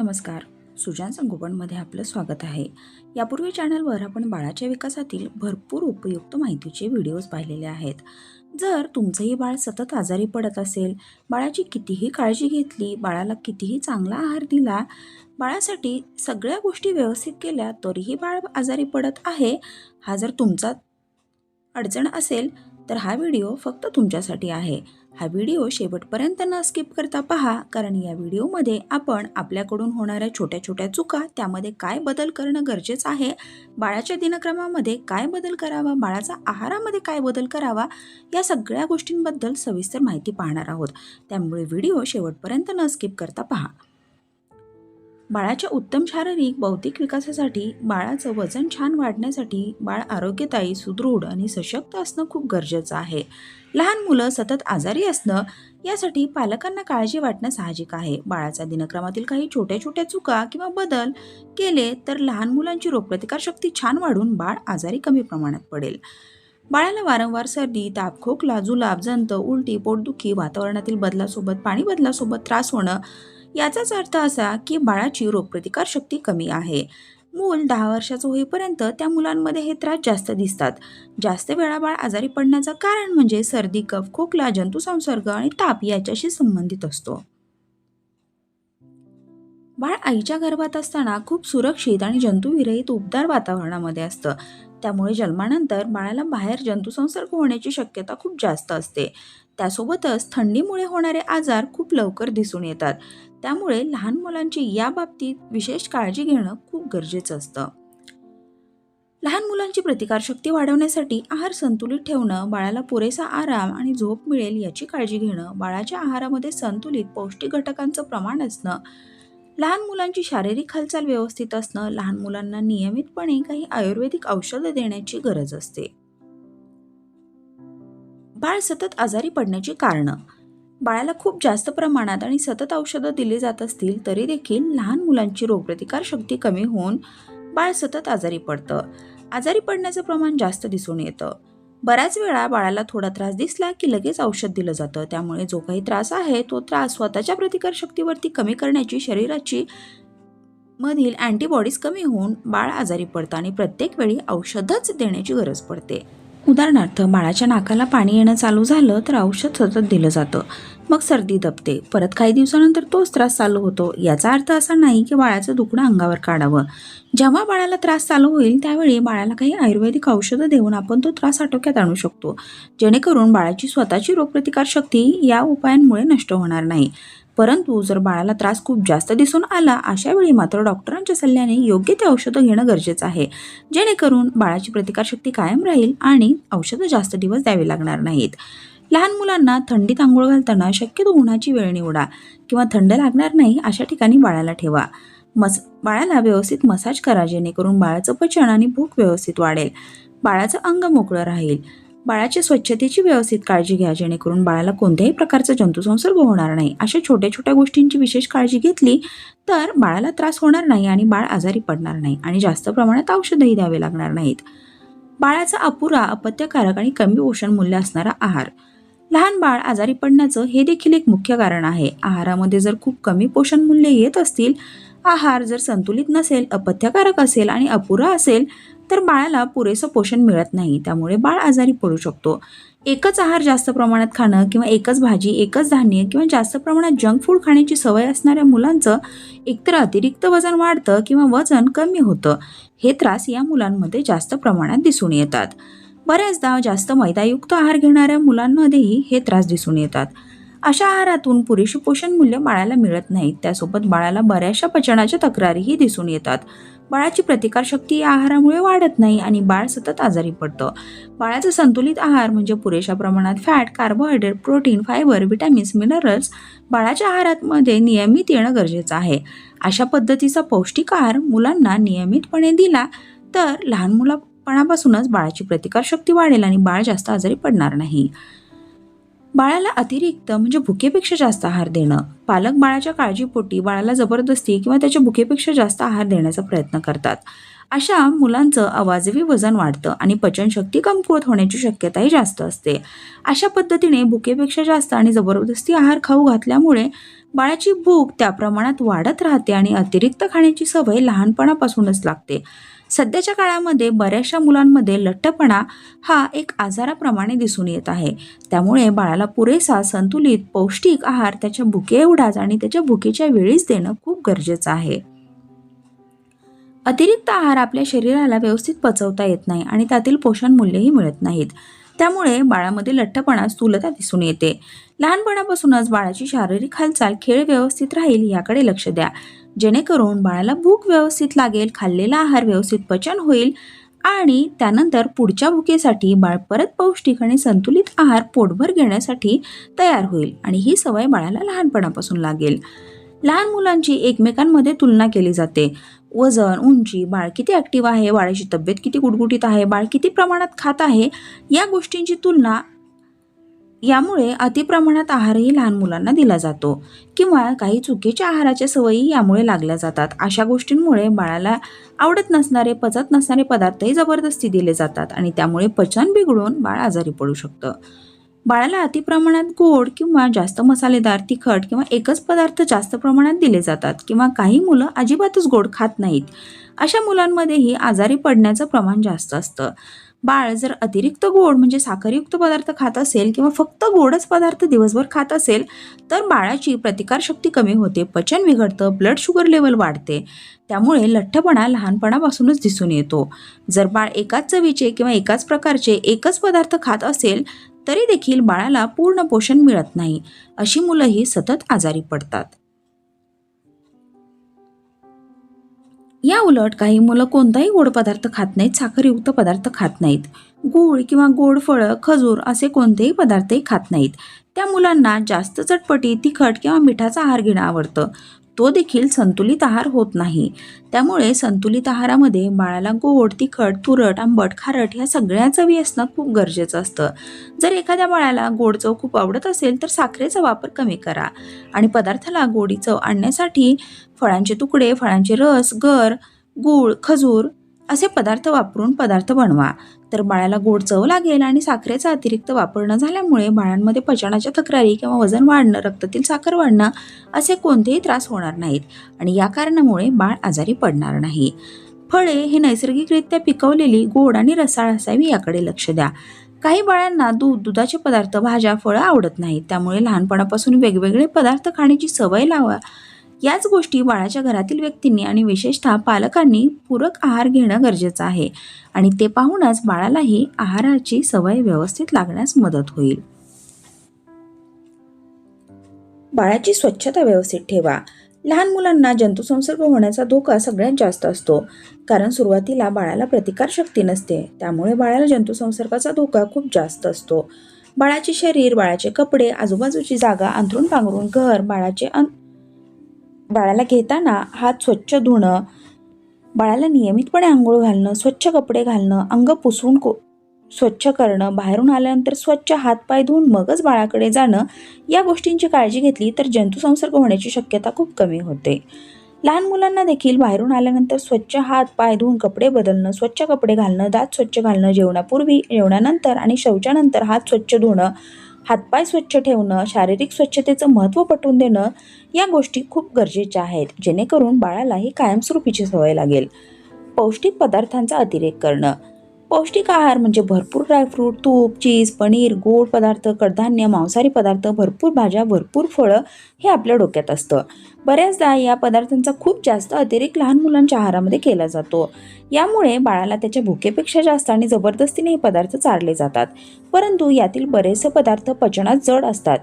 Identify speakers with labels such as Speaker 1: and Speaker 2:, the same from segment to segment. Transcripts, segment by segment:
Speaker 1: नमस्कार. सुजान संगोपनमध्ये आपलं स्वागत आहे. यापूर्वी चॅनलवर आपण बाळाच्या विकासातील भरपूर उपयुक्त माहितीचे व्हिडिओज पाहिलेले आहेत. जर तुमचंही बाळ सतत आजारी पडत असेल बाळाची कितीही काळजी घेतली बाळाला कितीही चांगला आहार दिला बाळासाठी सगळ्या गोष्टी व्यवस्थित केल्या तरीही बाळ आजारी पडत आहे हा जर तुमचा अडचण असेल तर हा व्हिडिओ फक्त तुमच्यासाठी आहे. हा व्हिडिओ शेवटपर्यंत न स्किप करता पहा कारण या व्हिडिओमध्ये आपण आपल्याकडून होणाऱ्या छोट्या छोट्या चुका त्यामध्ये काय बदल करणं गरजेचं आहे बाळाच्या दिनक्रमामध्ये काय बदल करावा बाळाचा आहारामध्ये काय बदल करावा या सगळ्या गोष्टींबद्दल सविस्तर माहिती पाहणार आहोत. त्यामुळे व्हिडिओ शेवटपर्यंत न स्किप करता पहा. बाळाच्या उत्तम शारीरिक बौद्धिक विकासासाठी बाळाचं वजन छान वाढण्यासाठी बाळ आरोग्यदायी सुदृढ आणि सशक्त असणं खूप गरजेचं आहे. लहान मुलं सतत आजारी असणं यासाठी पालकांना काळजी वाटणं साहजिक आहे. बाळाच्या दिनक्रमातील काही छोट्या छोट्या चुका किंवा बदल केले तर लहान मुलांची रोगप्रतिकारशक्ती छान वाढून बाळ आजारी कमी प्रमाणात पडेल. बाळाला वारंवार सर्दी ताप खोकला जुलाब जंत उलटी पोटदुखी वातावरणातील बदलासोबत पाणी बदलासोबत त्रास होणं याचाच अर्थ असा की बाळाची रोगप्रतिकारशक्ती कमी आहे. मूल दहा वर्षाचं होईपर्यंत त्या मुलांमध्ये हे त्रास जास्त दिसतात. जास्त वेळा बाळ आजारी पडण्याचं कारण म्हणजे सर्दी कफ खोकला जंतुसंसर्ग आणि ताप याच्याशी संबंधित असतो. बाळ आईच्या गर्भात असताना खूप सुरक्षित आणि जंतुविरहित उबदार वातावरणामध्ये असतं. त्यामुळे जन्मानंतर बाळाला बाहेर जंतुसंसर्ग होण्याची शक्यता खूप जास्त असते. त्यासोबतच थंडीमुळे होणारे आजार खूप लवकर दिसून येतात. त्यामुळे लहान मुलांची या बाबतीत विशेष काळजी घेणं खूप गरजेचं असतं. लहान मुलांची प्रतिकारशक्ती वाढवण्यासाठी आहार संतुलित ठेवणं बाळाला पुरेसा आराम आणि झोप मिळेल याची काळजी घेणं बाळाच्या आहारामध्ये संतुलित पौष्टिक घटकांचं प्रमाण असणं लहान मुलांची शारीरिक हालचाल व्यवस्थित असणं लहान मुलांना नियमितपणे काही आयुर्वेदिक औषधं देण्याची गरज असते. बाळ सतत आजारी पडण्याची कारणं. बाळाला खूप जास्त प्रमाणात आणि सतत औषधं दिली जात असतील तरी देखील लहान मुलांची रोगप्रतिकार शक्ती कमी होऊन बाळ सतत आजारी पडतं. आजारी पडण्याचं प्रमाण जास्त दिसून येतं. बऱ्याच वेळा बाळाला थोडा त्रास दिसला की लगेच औषध दिलं जातं. त्यामुळे जो काही त्रास आहे तो त्रास स्वतःच्या प्रतिकारशक्तीवरती कमी करण्याची शरीराची मधील अँटीबॉडीज कमी होऊन बाळ आजारी पडतं आणि प्रत्येक वेळी औषधच देण्याची गरज पडते. उदाहरणार्थ बाळाच्या नाकाला पाणी येणं चालू झालं तर औषध सतत दिलं जातं. मग सर्दी दबते. परत काही दिवसानंतर तोच त्रास चालू होतो. याचा अर्थ असा नाही की बाळाचं दुखणं अंगावर काढावं. जेव्हा बाळाला त्रास चालू होईल त्यावेळी बाळाला काही आयुर्वेदिक औषधं देऊन आपण तो त्रास आटोक्यात आणू शकतो. जेणेकरून बाळाची स्वतःची रोगप्रतिकार शक्ती या उपायांमुळे नष्ट होणार नाही. परंतु जर बाळाला त्रास खूप जास्त दिसून आला अशा वेळी मात्र डॉक्टरांच्या सल्ल्याने योग्य ते औषधं घेणं गरजेचं आहे. जेणेकरून बाळाची प्रतिकारशक्ती कायम राहील आणि औषधं जास्त दिवस द्यावी लागणार नाहीत. लहान मुलांना थंडीत आंघोळ घालताना शक्यतो उन्हाची वेळ निवडा किंवा थंड लागणार नाही अशा ठिकाणी बाळाला ठेवा. मस बाळाला व्यवस्थित मसाज करा जेणेकरून बाळाचं पचन आणि भूक व्यवस्थित वाढेल. बाळाचं अंग मोकळं राहील. बाळाच्या स्वच्छतेची व्यवस्थित काळजी घ्या जेणेकरून बाळाला कोणत्याही प्रकारचा जंतुसंसर्ग होणार नाही. अशा छोट्या छोट्या गोष्टींची विशेष काळजी घेतली तर बाळाला त्रास होणार नाही आणि बाळ आजारी पडणार नाही आणि जास्त प्रमाणात औषधही द्यावे लागणार नाहीत. बाळाचा अपुरा अपत्यकारक आणि कमी पोषण मूल्य असणारा आहार. लहान बाळ आजारी पडण्याचं हे देखील एक मुख्य कारण आहे. आहारामध्ये जर खूप कमी पोषण मूल्य येत असतील आहार जर संतुलित नसेल अपथ्यकारक असेल आणि अपुरा असेल तर बाळाला पुरेसं पोषण मिळत नाही. त्यामुळे बाळ आजारी पडू शकतो. एकच आहार जास्त प्रमाणात खाणं किंवा एकच भाजी एकच धान्य किंवा जास्त प्रमाणात जंक फूड खाण्याची सवय असणाऱ्या मुलांचं एकतर अतिरिक्त वजन वाढतं किंवा वजन कमी होतं. हे त्रास या मुलांमध्ये जास्त प्रमाणात दिसून येतात. बऱ्याचदा जास्त मैदायुक्त आहार घेणाऱ्या मुलांमध्येही हे त्रास दिसून येतात. अशा आहारातून पुरेशी पोषण मूल्य बाळाला मिळत नाहीत. त्यासोबत बाळाला बऱ्याचशा पचनाच्या तक्रारीही दिसून येतात. बाळाची प्रतिकारशक्ती या आहारामुळे वाढत नाही आणि बाळ सतत आजारी पडतं. बाळाचा संतुलित आहार म्हणजे पुरेशा प्रमाणात fat carbohydrate protein fibre vitamins minerals बाळाच्या आहारामध्ये नियमित येणं गरजेचं आहे. अशा पद्धतीचा पौष्टिक आहार मुलांना नियमितपणे दिला तर लहान मुलापणापासूनच बाळाची प्रतिकारशक्ती वाढेल आणि बाळ जास्त आजारी पडणार नाही. बाळाला अतिरिक्त म्हणजे भुकेपेक्षा जास्त आहार देणं पालक बाळाच्या काळजीपोटी बाळाला जबरदस्ती किंवा त्याच्या भुकेपेक्षा जास्त आहार देण्याचा प्रयत्न करतात. अशा मुलांचं अवाजवी वजन वाढतं आणि पचनशक्ती कमकुवत होण्याची शक्यताही जास्त असते. अशा पद्धतीने भुकेपेक्षा जास्त आणि जबरदस्ती आहार खाऊ घातल्यामुळे बाळाची भूक त्या प्रमाणात वाढत राहते आणि अतिरिक्त खाण्याची सवय लहानपणापासूनच लागते. सध्याच्या काळामध्ये बऱ्याचशा मुलांमध्ये लठ्ठपणा हा एक आजाराप्रमाणे दिसून येत आहे. त्यामुळे बाळाला पुरेसा संतुलित पौष्टिक आहार त्याच्या भुके एवढाच आणि त्याच्या भुकेच्या वेळीच देणं खूप गरजेचं आहे. अतिरिक्त आहार आपल्या शरीराला व्यवस्थित पचवता येत नाही आणि त्यातील पोषण मूल्यही मिळत नाहीत. त्यामुळे बाळामध्ये लठ्ठपणा स्थूलता दिसून येते. लहानपणापासूनच बाळाची शारीरिक हालचाल खेळ व्यवस्थित राहील याकडे लक्ष द्या. जेणेकरून बाळाला भूक व्यवस्थित लागेल खाल्लेला आहार व्यवस्थित पचन होईल आणि त्यानंतर पुढच्या भुकेसाठी बाळ परत पौष्टिक आणि संतुलित आहार पोटभर घेण्यासाठी तयार होईल आणि ही सवय बाळाला लहानपणापासून लागेल. लहान मुलांची एकमेकांमध्ये तुलना केली जाते. वजन उंची बाळ किती ॲक्टिव्ह आहे बाळाची तब्येत किती गुटगुटीत आहे बाळ किती प्रमाणात खात आहे या गोष्टींची तुलना यामुळे अतिप्रमाणात आहारही लहान मुलांना दिला जातो किंवा काही चुकीच्या आहाराच्या सवयी यामुळे लागल्या जातात. अशा गोष्टींमुळे बाळाला आवडत नसणारे पचत नसणारे पदार्थही जबरदस्ती दिले जातात आणि त्यामुळे पचन बिघडून बाळ आजारी पडू शकतं. बाळाला अतिप्रमाणात गोड किंवा जास्त मसालेदार तिखट किंवा एकच पदार्थ जास्त प्रमाणात दिले जातात किंवा काही मुलं अजिबातच गोड खात नाहीत. अशा मुलांमध्येही आजारी पडण्याचं प्रमाण जास्त असतं. बाळ जर अतिरिक्त गोड म्हणजे साखरयुक्त पदार्थ खात असेल किंवा फक्त गोडच पदार्थ दिवसभर खात असेल तर बाळाची प्रतिकारशक्ती कमी होते पचन बिघडतं ब्लड शुगर लेवल वाढते. त्यामुळे लठ्ठपणा लहानपणापासूनच दिसून येतो. जर बाळ एकाच चवीचे किंवा एकाच प्रकारचे एकच पदार्थ खात असेल तरी देखील बाळाला पूर्ण पोषण मिळत नाही. अशी मुलंही सतत आजारी पडतात. या उलट काही मुलं कोणताही गोड पदार्थ खात नाहीत साखरयुक्त पदार्थ खात नाहीत. गूळ किंवा गोड फळं खजूर असे कोणतेही पदार्थही खात नाहीत. त्या मुलांना जास्त चटपटी तिखट किंवा मिठाचा आहार घेणं आवडतं. तो देखील संतुलित आहार होत नाही. त्यामुळे संतुलित आहारामध्ये बाळाला गोड तिखट तुरट आंबट खारट ह्या सगळ्या चवी असणं खूप गरजेचं असतं. जर एखाद्या बाळाला गोड चव खूप आवडत असेल तर साखरेचा वापर कमी करा. आणि पदार्थाला गोडी चव आणण्यासाठी फळांचे तुकडे फळांचे रस गर गूळ खजूर असे पदार्थ वापरून पदार्थ बनवा. तर बाळाला गोड चव लागेल आणि साखरेचा अतिरिक्त वापर न झाल्यामुळे बाळांमध्ये पचनाच्या तक्रारी किंवा वजन वाढणं रक्तातील साखर वाढणं असे कोणतेही त्रास होणार नाहीत आणि या कारणामुळे बाळ आजारी पडणार नाही. फळे हे नैसर्गिकरित्या पिकवलेली गोड आणि रसाळ असावी याकडे लक्ष द्या. काही बाळांना दूध दुधाचे पदार्थ भाज्या फळं आवडत नाहीत. त्यामुळे लहानपणापासून वेगवेगळे पदार्थ खाण्याची सवय लावा. याच गोष्टी बाळाच्या घरातील व्यक्तींनी आणि विशेषतः पालकांनी पूरक आहार घेणं गरजेचं आहे. आणि ते पाहूनच बाळालाही आहाराची सवय व्यवस्थित लागण्यास मदत होईल. बाळाची स्वच्छता व्यवस्थित ठेवा. लहान मुलांना जंतुसंसर्ग होण्याचा धोका सगळ्यात जास्त असतो. कारण सुरुवातीला बाळाला प्रतिकारशक्ती नसते. त्यामुळे बाळाला जंतुसंसर्गाचा धोका खूप जास्त असतो. बाळाचे शरीर बाळाचे कपडे आजूबाजूची जागा अंथरून पांघरून घर बाळाचे अं बाळाला घेताना हात स्वच्छ धुणं बाळाला नियमितपणे आंघोळ घालणं स्वच्छ कपडे घालणं अंग पुसून को स्वच्छ करणं बाहेरून आल्यानंतर स्वच्छ हातपाय धुवून मगच बाळाकडे जाणं या गोष्टींची काळजी घेतली तर जंतुसंसर्ग होण्याची शक्यता खूप कमी होते. लहान मुलांना देखील बाहेरून आल्यानंतर स्वच्छ हात पाय धुवून कपडे बदलणं स्वच्छ कपडे घालणं दात स्वच्छ घालणं जेवणापूर्वी जेवणानंतर आणि शौचानंतर हात स्वच्छ धुणं हातपाय स्वच्छ ठेवणं शारीरिक स्वच्छतेचं महत्त्व पटवून देणं या गोष्टी खूप गरजेच्या आहेत जेणेकरून बाळाला ही कायमस्वरूपीची सवय लागेल. पौष्टिक पदार्थांचा अतिरेक करणं पौष्टिक आहार म्हणजे भरपूर ड्रायफ्रूट तूप चीज पनीर गोड पदार्थ कडधान्य मांसाहारी पदार्थ भरपूर भाज्या भरपूर फळं हे आपल्या डोक्यात असतं. बऱ्याचदा या पदार्थांचा खूप जास्त अतिरेक लहान मुलांच्या आहारामध्ये केला जातो. यामुळे बाळाला त्याच्या भुकेपेक्षा जास्त आणि जबरदस्तीने हे पदार्थ चारले जातात. परंतु यातील बरेचसे पदार्थ पचनात जड असतात.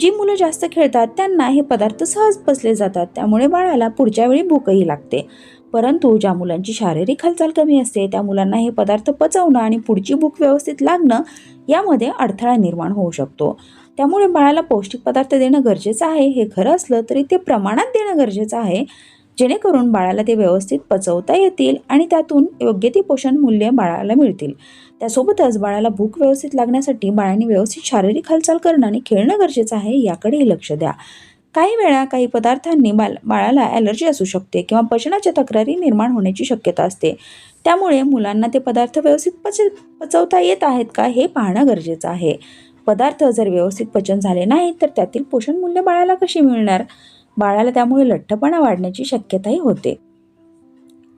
Speaker 1: जी मुलं जास्त खेळतात त्यांना हे पदार्थ सहज बसले जातात. त्यामुळे बाळाला पुढच्या वेळी भूकही लागते. परंतु ज्या मुलांची शारीरिक हालचाल कमी असते त्या मुलांना हे पदार्थ पचवणं आणि पुढची भूक व्यवस्थित लागणं यामध्ये अडथळा निर्माण होऊ शकतो. त्यामुळे बाळाला पौष्टिक पदार्थ देणं गरजेचं आहे. हे खरं असलं तरी ते प्रमाणात देणं गरजेचं आहे. जेणेकरून बाळाला ते व्यवस्थित पचवता येतील आणि त्यातून योग्य ती पोषण मूल्य बाळाला मिळतील. त्यासोबतच बाळाला भूक व्यवस्थित लागण्यासाठी बाळाने व्यवस्थित शारीरिक हालचाल करणं आणि खेळणं गरजेचं आहे याकडेही लक्ष द्या. काही वेळा काही पदार्थांनी बाल बाळाला ॲलर्जी असू शकते किंवा पचनाच्या तक्रारी निर्माण होण्याची शक्यता असते. त्यामुळे मुलांना ते पदार्थ व्यवस्थित पच पचवता येत आहेत का हे पाहणं गरजेचं आहे. पदार्थ जर व्यवस्थित पचन झाले नाही तर त्यातील पोषण मूल्य बाळाला कशी मिळणार? बाळाला त्यामुळे लठ्ठपणा वाढण्याची शक्यताही होते.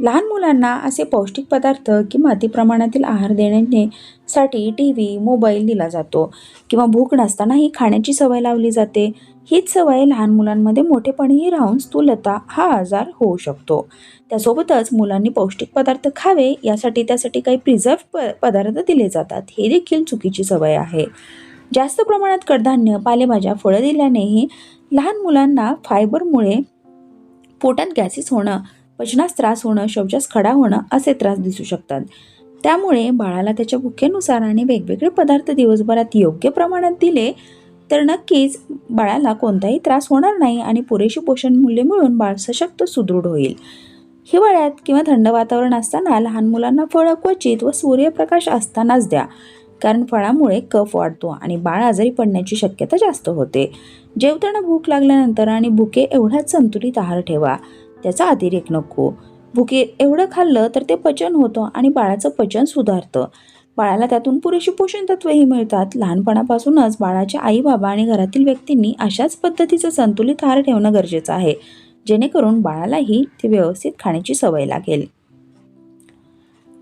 Speaker 1: लहान मुलांना असे पौष्टिक पदार्थ किंवा अतिप्रमाणातील आहार देण्यासाठी टी व्ही मोबाईल दिला जातो किंवा भूक नसतानाही खाण्याची सवय लावली जाते. हीच सवय लहान मुलांमध्ये मोठेपणीही राहून स्थूलता हा आजार होऊ शकतो. त्यासोबतच मुलांनी पौष्टिक पदार्थ खावे यासाठी त्यासाठी काही प्रिझर्व प पदार्थ दिले जातात. हे देखील चुकीची सवय आहे. जास्त प्रमाणात कडधान्य पालेभाज्या फळं दिल्यानेही लहान मुलांना फायबरमुळे पोटात गॅसेस होणं पचनास त्रास होणं शौचास खडा होणं असे त्रास दिसू शकतात. त्यामुळे बाळाला त्याच्या भुकेनुसार आणि वेगवेगळे पदार्थ दिवसभरात योग्य प्रमाणात दिले तर नक्कीच बाळाला कोणताही त्रास होणार नाही आणि पुरेशी पोषण मूल्य मिळून बाळ सशक्त सुदृढ होईल. हिवाळ्यात किंवा थंड वातावरण असताना लहान मुलांना फळं क्वचित व सूर्यप्रकाश असतानाच द्या. कारण फळामुळे कफ वाढतो आणि बाळ आजारी पडण्याची शक्यता जास्त होते. जेवताना भूक लागल्यानंतर आणि भुके एवढाच संतुलित आहार ठेवा. त्याचा अतिरेक नको. भुके एवढं खाल्लं तर ते पचन होतं आणि बाळाचं पचन सुधारतं. बाळाला त्यातून पुरेशी पोषण तत्वही मिळतात. लहानपणापासूनच बाळाच्या आई बाबा आणि घरातील व्यक्तींनी अशाच पद्धतीचं संतुलित आहार ठेवणं गरजेचं आहे जेणेकरून बाळालाही ते व्यवस्थित खाण्याची सवय लागेल.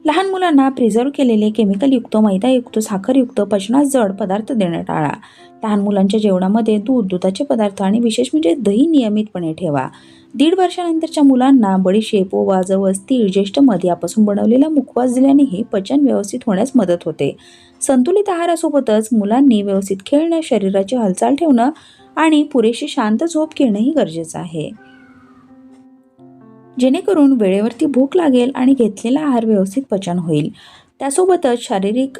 Speaker 1: लहान मुलांना प्रिझर्व्ह केलेले केमिकलयुक्त मैदायुक्त साखरयुक्त पचनास जड पदार्थ देणं टाळा. लहान मुलांच्या जेवणामध्ये दूध दुधाचे पदार्थ आणि विशेष म्हणजे दही नियमितपणे ठेवा. दीड वर्षानंतरच्या मुलांना बडीशेप ओवा जवस तीळ ज्येष्ठ मध यापासून बनवलेला मुखवास दिल्यानेही पचन व्यवस्थित होण्यास मदत होते. संतुलित आहारासोबतच मुलांनी व्यवस्थित खेळणं शरीराची हालचाल ठेवणं आणि पुरेशी शांत झोप घेणंही गरजेचं आहे. जेणेकरून वेळेवरती भूक लागेल आणि घेतलेला आहार व्यवस्थित पचन होईल. त्यासोबतच शारीरिक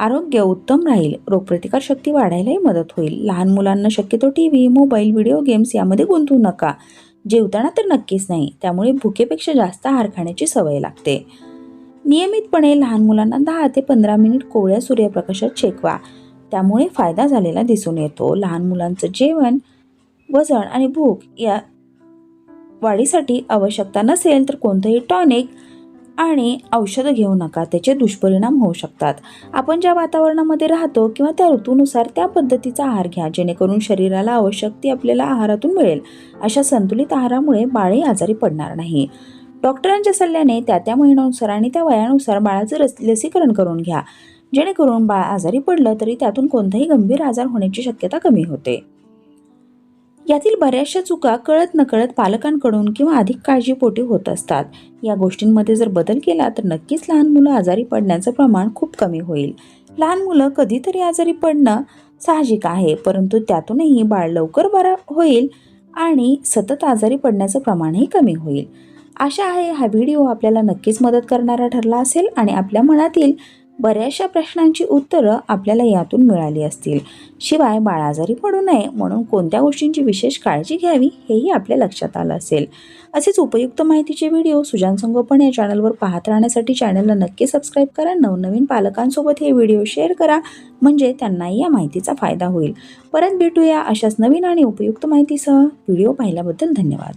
Speaker 1: आरोग्य उत्तम राहील. रोगप्रतिकार शक्ती वाढायलाही मदत होईल. लहान मुलांना शक्यतो T V mobile video games यामध्ये गुंतवू नका. जेवताना तर नक्कीच नाही. त्यामुळे भुकेपेक्षा जास्त आहार खाण्याची सवय लागते. नियमितपणे लहान मुलांना दहा ते पंधरा मिनिट कोवळ्या सूर्यप्रकाशात शेकवा. त्यामुळे फायदा झालेला दिसून येतो. लहान मुलांचं जेवण वजन आणि भूक या वाढीसाठी आवश्यकता नसेल तर कोणतंही टॉनिक आणि औषधं घेऊ नका. त्याचे दुष्परिणाम होऊ शकतात. आपण ज्या वातावरणामध्ये राहतो किंवा त्या ऋतूनुसार त्या पद्धतीचा आहार घ्या जेणेकरून शरीराला आवश्यक ती आपल्याला आहारातून मिळेल. अशा संतुलित आहारामुळे बाळही आजारी पडणार नाही. डॉक्टरांच्या सल्ल्याने त्या त्या महिन्यानुसार आणि त्या वयानुसार बाळाचं रस लसीकरण करून घ्या. जेणेकरून बाळ आजारी पडलं तरी त्यातून कोणताही गंभीर आजार होण्याची शक्यता कमी होते. यातील बऱ्याचशा चुका कळत नकळत पालकांकडून किंवा अधिक काळजीपोटी होत असतात. या गोष्टींमध्ये जर बदल केला तर नक्कीच लहान मुलं आजारी पडण्याचं प्रमाण खूप कमी होईल. लहान मुलं कधीतरी आजारी पडणं साहजिक आहे परंतु त्यातूनही बाळ लवकर बरा होईल आणि सतत आजारी पडण्याचं प्रमाणही कमी होईल. आशा आहे हा व्हिडिओ आपल्याला नक्कीच मदत करणारा ठरला असेल आणि आपल्या मनातील बऱ्याचशा प्रश्नांची उत्तरं आपल्याला यातून मिळाली असतील. शिवाय बाळ आजारी पडू नये म्हणून कोणत्या गोष्टींची विशेष काळजी घ्यावी हेही आपल्या लक्षात आलं असेल. असेच उपयुक्त माहितीचे व्हिडिओ सुजान संगोपन या चॅनलवर पाहत राहण्यासाठी चॅनलला नक्की सबस्क्राईब करा. नवनवीन पालकांसोबत हे व्हिडिओ शेअर करा. म्हणजे त्यांनाही या माहितीचा फायदा होईल. परत भेटूया अशाच नवीन आणि उपयुक्त माहितीसह. व्हिडिओ पाहिल्याबद्दल धन्यवाद.